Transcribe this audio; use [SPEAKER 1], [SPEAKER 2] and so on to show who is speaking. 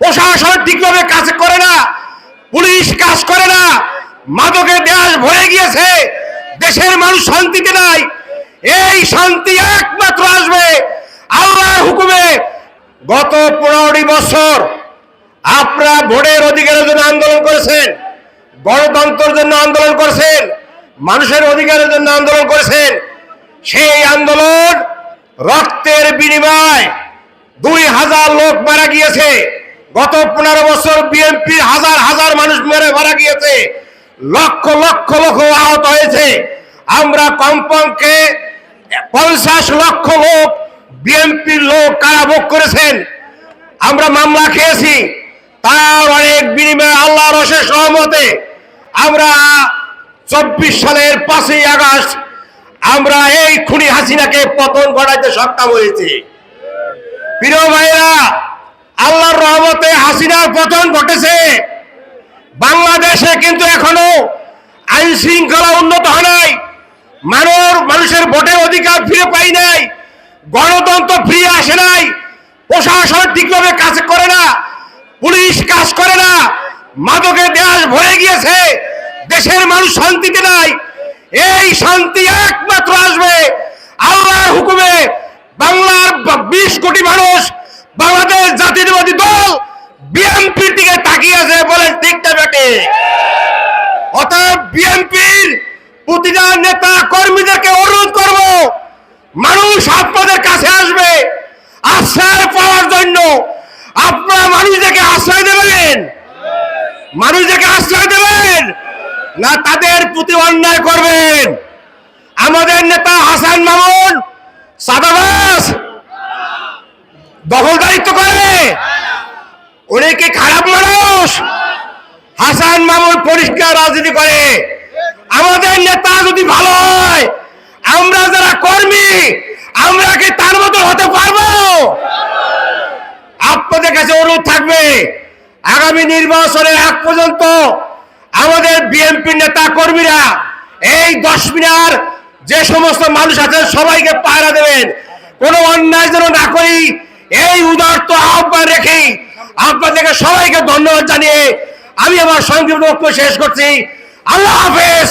[SPEAKER 1] প্রশাসন ঠিকভাবে কাজ করে না, পুলিশ কাজ করে না মাদকের দেশ ভরে গিয়েছে, দেশের মানুষ শান্তিতে নাই। এই শান্তি একমাত্র আসবে আল্লাহর হুকুমে। গত পনেরোটি বছর আপনারা ভোটের অধিকারের জন্য আন্দোলন করেছেন, গণতন্ত্রের জন্য আন্দোলন করেছেন, মানুষের অধিকারের জন্য আন্দোলন করেছেন। সেই আন্দোলন রক্তের বিনিময় দুই হাজার লোক মারা গিয়েছে। গত পনেরো বছর বিএনপির হাজার হাজার মানুষ মেরে মারা গিয়েছে, লক্ষ লক্ষ লক্ষ আহত হয়েছে। আমরা কমপক্ষে পঞ্চাশ লক্ষ লোক বিএনপির লোক কারাভোগ করেছেন। আমরা মামলা খেয়েছি। তার অনেক বিনিময়ে আল্লাহ রসের সহমতে আমরা চব্বিশ সালের পাঁচই আগস্ট আমরা এই খুনি হাসিনাকে পতন ঘটাইতে সক্ষম হয়েছি। প্রিয় ভাইরা হাসিনার পতন ঘটেছে। বাংলাদেশে কিন্তু এখনও আইন শৃঙ্খলা উন্নত হয় নাই। মানুষ, মানুষের ভোটের অধিকার ফিরে পাই নাই। গণতন্ত্র ফিরে আসে নাই। প্রশাসন ঠিকভাবে কাজ করে না। পুলিশ কাজ করে না। মাদকের দেশ ভরে গিয়েছে। দেশের মানুষ শান্তিতে নাই। এই শান্তি একমাত্র আসবে আল্লাহর হুকুমে বাংলার বিশ কোটি মানুষ বাংলাদেশ জাতীয়তাবাদী দল বিএনপির দিকে তাকিয়ে আছে বলেন ঠিকটা বেটে। অতএব বিএনপির প্রতিটা নেতা কর্মীদেরকে অনুরোধ করব, মানুষ আপনাদের কাছে আসবে, আশ্রয় পাওয়ার জন্য। আপনারা মানুষদেরকে আশ্রয় দেবেন। মানুষদেরকে আশ্রয় দেবেন না তাদের প্রতি অন্যায় করবেন। আমাদের নেতা হাসান মামুন, সাদাবাস, দখলদারিত্ব করে উনি কি খারাপ মানুষ? হাসান মামুন পরিষ্কার রাজনীতি করে। আমাদের নেতা যদি ভালো হয়, আমরা যারা কর্মী, আমরা কি তার মতো হতে পারব? আপনাদের কাছে অনুরোধ থাকবে, আগামী নির্বাচনের আগ পর্যন্ত আমাদের বিএনপি নেতা কর্মীরা এই দশ মিনার যে সমস্ত মানুষ আছেন, সবাইকে পাহারা দেবেন। কোনো অন্যায় যেন না করি, এই উদার্ত আহ্বান রেখে আপনাদেরকে সবাইকে ধন্যবাদ জানিয়ে আমি আমার সংক্ষিপ্ত বক্তব্য শেষ করছি। আল্লাহ হাফেজ।